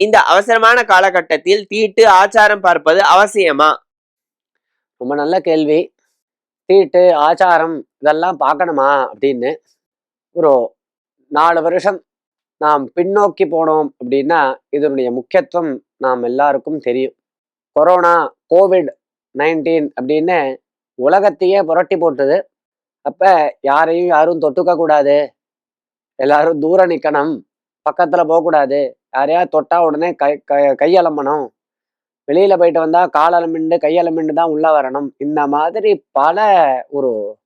இந்த அவசரமான காலகட்டத்தில் தீட்டு ஆச்சாரம் பார்ப்பது அவசியமா? ரொம்ப நல்ல கேள்வி. தீட்டு ஆச்சாரம் இதெல்லாம் பார்க்கணுமா அப்படின்னு ஒரு நாலு வருஷம் நாம் பின்னோக்கி போனோம் அப்படின்னா இதனுடைய முக்கியத்துவம் நாம் எல்லாருக்கும் தெரியும். கொரோனா கோவிட் நைன்டீன் அப்படின்னு உலகத்தையே புரட்டி போட்டது. அப்போ யாரையும் யாரும் தொட்டுக்க கூடாது. எல்லாரும் தூரம் நிற்கணும் பக்கத்தில் போகக்கூடாது. யாரையா தொட்டா உடனே கை கை- கையலம்பணும். வெளியில போயிட்டு வந்தா காலலமிண்டு கையலமிண்டு தான் உள்ள வரணும். இந்த மாதிரி பல ஒரு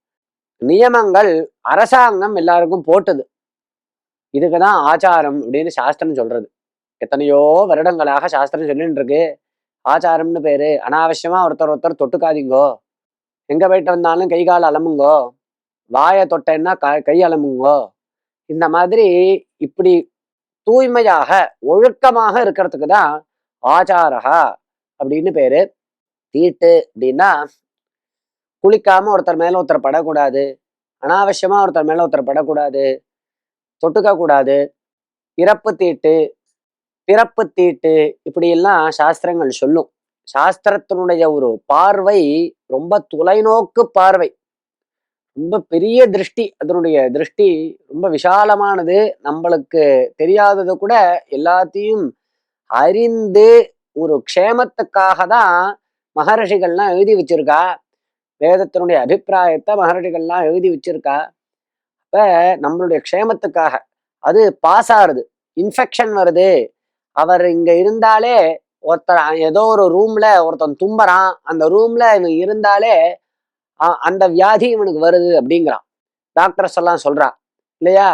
நியமங்கள் அரசாங்கம் எல்லாருக்கும் போட்டுது. இதுக்கு தான் ஆச்சாரம் அப்படின்னு சாஸ்திரம் சொல்றது. எத்தனையோ வருடங்களாக சாஸ்திரம் சொல்லிட்டு இருக்கு. ஆச்சாரம்னு பேரு. அனாவசியமா ஒருத்தர் ஒருத்தர் தொட்டுக்காதீங்கோ. எங்க போயிட்டு வந்தாலும் கை கால் அலமுங்கோ வாயை தொட்டேன்னா க கை அலமுங்கோ இந்த மாதிரி இப்படி தூய்மையாக ஒழுக்கமாக இருக்கிறதுக்கு தான் ஆச்சாரகா அப்படின்னு பேரு. தீட்டு அப்படின்னா குளிக்காம ஒருத்தர் மேல ஒருத்தர் படக்கூடாது அனாவசியமா ஒருத்தர் மேல ஒருத்தர் படக்கூடாது தொட்டுக்க கூடாது இறப்பு தீட்டு பிறப்பு தீட்டு இப்படியெல்லாம் சாஸ்திரங்கள் சொல்லும். சாஸ்திரத்தினுடைய ஒரு பார்வை ரொம்ப தொலைநோக்கு பார்வை. ரொம்ப பெரிய திருஷ்டி அதனுடைய திருஷ்டி ரொம்ப விசாலமானது. நம்மளுக்கு தெரியாதது கூட எல்லாத்தையும் அறிந்து ஒரு க்ஷேமத்துக்காக தான் மகரிஷிகள்லாம் எழுதி வச்சிருக்கா. வேதத்தினுடைய அபிப்பிராயத்தை மகரிஷிகள்லாம் எழுதி வச்சிருக்கா. அப்ப நம்மளுடைய க்ஷேமத்துக்காக அது பாஸ் ஆறுது இன்ஃபெக்ஷன் வருது. அவர் இங்கே இருந்தாலே ஒருத்தர் ஏதோ ஒரு ரூம்ல ஒருத்தன் தும்புறான். அந்த ரூம்ல இவன் இருந்தாலே அந்த வியாதி இவனுக்கு வருது அப்படிங்கிறான். டாக்டர்ஸ் எல்லாம் சொல்றான் இல்லையா?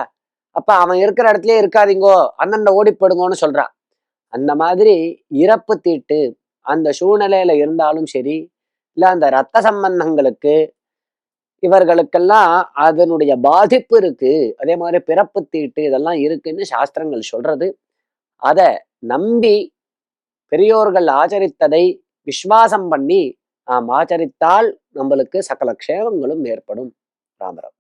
அப்ப அவன் இருக்கிற இடத்துலயே இருக்காதீங்கோ அண்ணன் ஓடிப்படுங்கன்னு சொல்றான் அந்த மாதிரி இறப்பு தீட்டு அந்த சூழ்நிலையில இருந்தாலும் சரி இல்ல அந்த ரத்த சம்பந்தங்களுக்கு இவர்களுக்கெல்லாம் அதனுடைய பாதிப்பு இருக்கு அதே மாதிரி பிறப்பு தீட்டு இதெல்லாம் இருக்குன்னு சாஸ்திரங்கள் சொல்றது. அதை நம்பி பெரியோர்கள் ஆச்சரித்ததை விஸ்வாசம் பண்ணி நாம் ஆச்சரித்தால் நம்மளுக்கு சகல க்ஷேமங்களும் ஏற்படும். ராமராம்